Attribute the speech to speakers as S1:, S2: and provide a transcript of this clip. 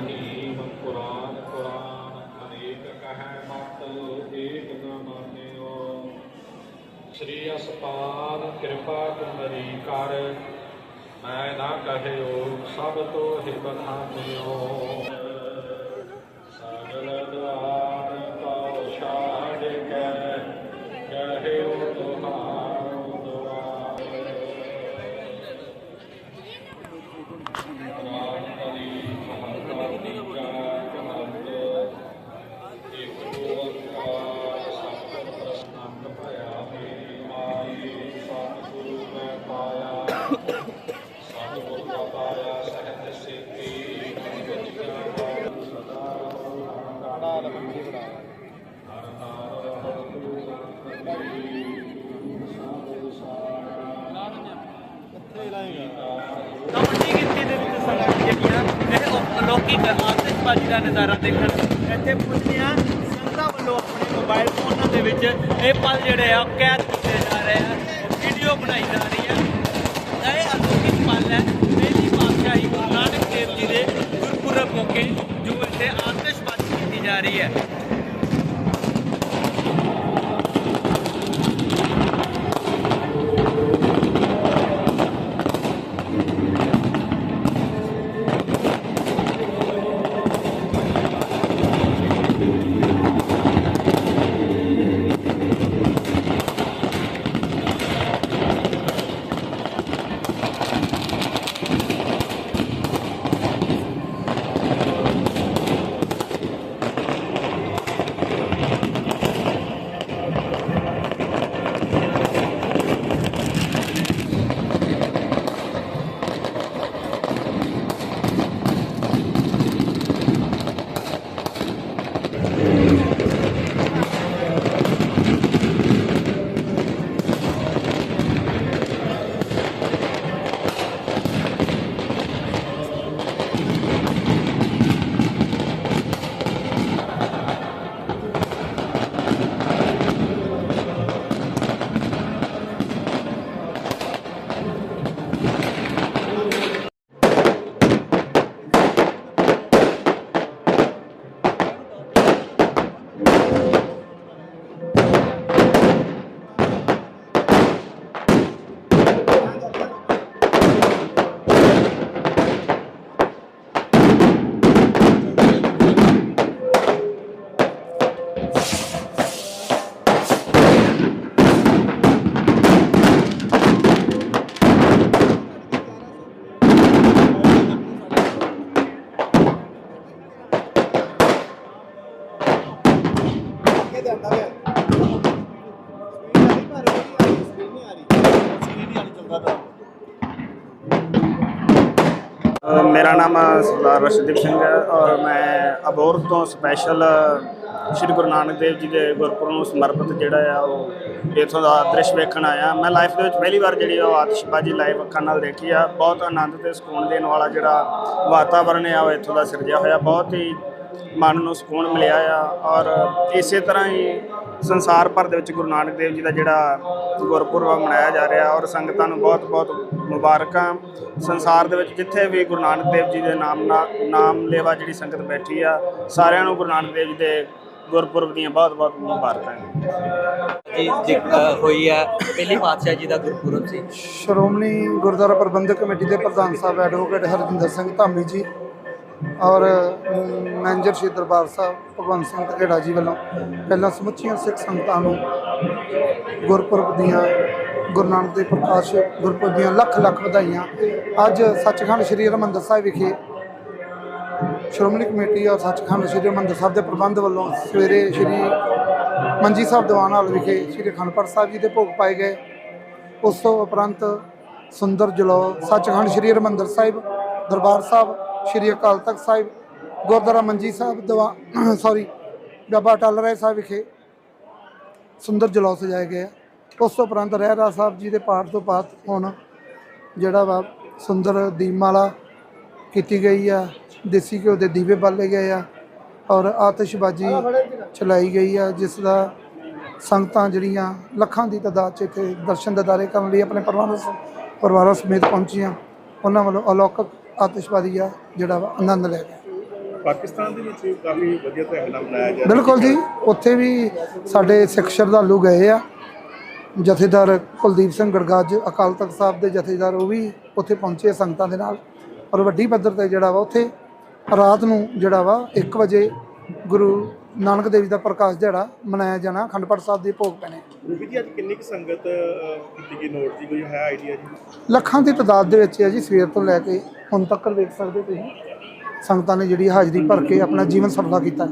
S1: ਰਹੀਮ ਕੁਰਾਨ ਕੁਰਾਨ ਅਨੇਕ ਕਹੈ ਮਤ, ਏਕ ਨਾ ਮਾਨਿਓ। ਸ੍ਰੀ ਅਸਪਾਲ ਕਿਰਪਾ ਤੁਮਰੀ ਕਰ, ਮੈਂ ਨਾ ਕਹਿਓ ਸਭ ਤੋਂ ਹੀ ਬਖਾਨਿਓ ਤਾਂ
S2: ਵੱਡੀ ਗਿਣਤੀ ਦੇ ਵਿੱਚ ਸੰਗਤ ਜਿਹੜੀਆਂ ਇਹ ਅਲੌਕਿਕ ਆਤਿਸ਼ਬਾਜ਼ੀ ਦਾ ਨਜ਼ਾਰਾ ਦੇਖਣ ਇੱਥੇ ਪੁੱਜਦੇ ਸੰਗਤਾਂ ਵੱਲੋਂ ਆਪਣੇ ਮੋਬਾਈਲ ਫੋਨਾਂ ਦੇ ਵਿੱਚ ਇਹ ਪਲ ਜਿਹੜੇ ਆ, ਉਹ ਕੈਦ ਕੀਤੇ ਜਾ ਰਹੇ ਆ ਵੀਡੀਓ ਬਣਾਈ ਜਾ ਰਹੀ ਹੈ ਇਹ ਅਲੌਕਿਕ ਪਲ ਹੈ। ਪਹਿਲੀ ਪਾਤਸ਼ਾਹੀ ਗੁਰੂ ਨਾਨਕ ਦੇਵ ਜੀ ਦੇ ਗੁਰਪੁਰਬ ਮੌਕੇ ਜੋ ਇੱਥੇ ਆਤਿਸ਼ਬਾਜ਼ੀ ਕੀਤੀ ਜਾ ਰਹੀ ਹੈ।
S3: ਮੇਰਾ ਨਾਮ ਸਰਦਾਰ ਰਸ਼ਦੀਪ ਸਿੰਘ ਹੈ ਔਰ ਮੈਂ ਅਬੋਰ ਤੋਂ ਸਪੈਸ਼ਲ ਸ਼੍ਰੀ ਗੁਰੂ ਨਾਨਕ ਦੇਵ ਜੀ ਦੇ ਗੁਰਪੁਰਬ ਨੂੰ ਸਮਰਪਿਤ ਜਿਹੜਾ ਆ ਉਹ ਇੱਥੋਂ ਦਾ ਦ੍ਰਿਸ਼ ਵੇਖਣ ਆਇਆ। ਮੈਂ ਲਾਈਫ ਦੇ ਵਿੱਚ ਪਹਿਲੀ ਵਾਰ ਜਿਹੜੀ ਆ ਉਹ ਆਤਿਸ਼ਬਾਜ਼ੀ ਲਾਈਵ ਅੱਖਾਂ ਨਾਲ ਦੇਖੀ ਆ। ਬਹੁਤ ਆਨੰਦ ਤੇ ਸਕੂਨ ਦੇਣ ਵਾਲਾ ਜਿਹੜਾ ਵਾਤਾਵਰਣ ਆ ਉਹ ਇੱਥੋਂ ਦਾ ਸਿਰਜਿਆ ਹੋਇਆ। ਬਹੁਤ ਹੀ ਮਨ ਨੂੰ ਸਕੂਨ ਮਿਲਿਆ ਆ ਔਰ ਇਸੇ ਤਰ੍ਹਾਂ ਹੀ ਸੰਸਾਰ ਭਰ ਦੇ ਵਿੱਚ ਗੁਰੂ ਨਾਨਕ ਦੇਵ ਜੀ ਦਾ ਜਿਹੜਾ ਗੁਰਪੁਰਬ ਮਨਾਇਆ ਜਾ ਰਿਹਾ ਔਰ ਸੰਗਤਾਂ ਨੂੰ ਬਹੁਤ-ਬਹੁਤ ਮੁਬਾਰਕਾਂ। ਸੰਸਾਰ ਦੇ ਵਿੱਚ ਜਿੱਥੇ ਵੀ ਗੁਰੂ ਨਾਨਕ ਦੇਵ ਜੀ ਦੇ ਨਾਮ ਨਾ- ਨਾਮ ਲੇਵਾ ਜਿਹੜੀ ਸੰਗਤ ਬੈਠੀ ਆ ਸਾਰਿਆਂ ਨੂੰ ਗੁਰੂ ਨਾਨਕ ਦੇਵ ਜੀ ਦੇ ਗੁਰਪੁਰਬ ਦੀਆਂ ਬਹੁਤ-ਬਹੁਤ ਮੁਬਾਰਕਾਂ।
S2: ਜੀ ਹੋਈ ਹੈ ਪਹਿਲੀ ਪਾਤਸ਼ਾਹ ਜੀ ਦਾ ਗੁਰਪੁਰਬ ਸੀ।
S4: ਸ਼੍ਰੋਮਣੀ ਗੁਰਦੁਆਰਾ ਪ੍ਰਬੰਧਕ ਕਮੇਟੀ ਦੇ ਪ੍ਰਧਾਨ ਸਾਹਿਬ ਐਡਵੋਕੇਟ ਹਰਜਿੰਦਰ ਸਿੰਘ ਧਾਮੀ ਜੀ ਔਰ ਮੈਨੇਜਰ ਸ਼੍ਰੀ ਦਰਬਾਰ ਸਾਹਿਬ, ਭਗਵੰਤ ਸਿੰਘ ਧੜੇੜਾ ਜੀ ਵੱਲੋਂ ਪਹਿਲਾਂ ਸਮੁੱਚੀਆਂ ਸਿੱਖ ਸੰਗਤਾਂ ਨੂੰ ਗੁਰਪੁਰਬ ਦੀਆਂ, ਗੁਰੂ ਨਾਨਕ ਦੇਵ ਪ੍ਰਕਾਸ਼ ਗੁਰਪੁਰਬ ਦੀਆਂ ਲੱਖ ਲੱਖ ਵਧਾਈਆਂ। ਅੱਜ ਸੱਚਖੰਡ ਸ੍ਰੀ ਹਰਿਮੰਦਰ ਸਾਹਿਬ ਵਿਖੇ ਸ਼੍ਰੋਮਣੀ ਕਮੇਟੀ ਔਰ ਸੱਚਖੰਡ ਸ੍ਰੀ ਹਰਿਮੰਦਰ ਸਾਹਿਬ ਦੇ ਪ੍ਰਬੰਧ ਵੱਲੋਂ ਸਵੇਰੇ ਸ੍ਰੀ ਮੰਜੀ ਸਾਹਿਬ ਦੀਵਾਨ ਹਾਲ ਵਿਖੇ ਸ੍ਰੀ ਅਖੰਡ ਪਾਠ ਸਾਹਿਬ ਜੀ ਦੇ ਭੋਗ ਪਾਏ ਗਏ। ਉਸ ਤੋਂ ਉਪਰੰਤ ਸੁੰਦਰ ਜਲੋ ਸੱਚਖੰਡ ਸ੍ਰੀ ਹਰਿਮੰਦਰ ਸਾਹਿਬ ਦਰਬਾਰ ਸਾਹਿਬ ਸ੍ਰੀ ਅਕਾਲ ਤਖਤ ਸਾਹਿਬ, ਗੁਰਦੁਆਰਾ ਮੰਜੀ ਸਾਹਿਬ, ਦਵਾ ਸੌਰੀ ਬਾਬਾ ਟਲ ਰਾਏ ਸਾਹਿਬ ਵਿਖੇ ਸੁੰਦਰ ਜਲੌ ਸਜਾਏ ਗਏ ਆ। ਉਸ ਤੋਂ ਉਪਰੰਤ ਰਹਿਰਾ ਸਾਹਿਬ ਜੀ ਦੇ ਪਾਠ ਤੋਂ ਬਾਅਦ ਹੁਣ ਜਿਹੜਾ ਵਾ ਸੁੰਦਰ ਦੀਪਮਾਲਾ ਕੀਤੀ ਗਈ ਆ। ਦੇਸੀ ਘਿਓ ਦੇ ਦੀਵੇ ਬਾਲੇ ਗਏ ਆ ਔਰ ਆਤਿਸ਼ਬਾਜ਼ੀ ਚਲਾਈ ਗਈ ਆ, ਜਿਸ ਦਾ ਸੰਗਤਾਂ ਜਿਹੜੀਆਂ ਲੱਖਾਂ ਦੀ ਤਾਦਾਦ 'ਚ ਇੱਥੇ ਦਰਸ਼ਨ ਦਿਦਾਰੇ ਕਰਨ ਲਈ ਆਪਣੇ ਪਰਿਵਾਰਾਂ ਸ- ਪਰਿਵਾਰਾਂ ਸਮੇਤ ਪਹੁੰਚੀਆਂ। ਉਹਨਾਂ ਵੱਲੋਂ ਅਲੌਕਿਕ ਆਤਿਸ਼ਬਾਜ਼ੀ ਆ ਜਿਹੜਾ ਵਾ ਆਨੰਦ ਲੈ ਗਏ
S5: ਪਾਕਿਸਤਾਨ ਦੇ ਵਿੱਚ ਕਾਫੀ ਵਧੀਆ ਨਾਲ ਮਨਾਇਆ ਜਾ ਰਿਹਾ।
S4: ਬਿਲਕੁਲ ਜੀ ਉੱਥੇ ਵੀ ਸਾਡੇ ਸਿੱਖ ਸ਼ਰਧਾਲੂ ਗਏ ਆ। ਜਥੇਦਾਰ ਕੁਲਦੀਪ ਸਿੰਘ ਗੜਗਾਜ ਅਕਾਲ ਤਖਤ ਸਾਹਿਬ ਦੇ ਜਥੇਦਾਰ ਉਹ ਵੀ ਉੱਥੇ ਪਹੁੰਚੇ ਸੰਗਤਾਂ ਦੇ ਨਾਲ। ਔਰ ਵੱਡੀ ਪੱਧਰ ਤੇ ਜਿਹੜਾ ਵਾ ਉੱਥੇ ਰਾਤ ਨੂੰ ਜਿਹੜਾ ਵਾ 1 ਵਜੇ ਗੁਰੂ ਨਾਨਕ ਦੇਵ ਜੀ ਦਾ ਪ੍ਰਕਾਸ਼ ਦਿਹਾੜਾ ਮਨਾਇਆ ਜਾਣਾ ਅਖੰਡ ਪਾਠ ਸਾਹਿਬ ਦੇ ਭੋਗ ਪੈਣੇ।
S5: ਰੂਬੀ ਜੀ ਅੱਜ ਕਿੰਨੀ ਕੁ ਸੰਗਤ ਅਹ, ਕੀਤੀ ਗਈ ਨੋਟ ਦੀ? ਕੋਈ ਹੈ ਆਈਡੀਆ ਜੀ?
S4: ਲੱਖਾਂ ਦੀ ਤਾਦਾਦ ਦੇ ਵਿੱਚ ਹੈ ਜੀ ਸਵੇਰ ਤੋਂ ਲੈ ਕੇ ਹੁਣ ਤੱਕ ਵੇਖ ਸਕਦੇ ਤੁਸੀਂ। ਸੰਗਤਾਂ ਨੇ ਜਿਹੜੀ ਹਾਜ਼ਰੀ ਭਰ ਕੇ ਆਪਣਾ ਜੀਵਨ ਸਫਲਾ ਕੀਤਾ। ਹੈ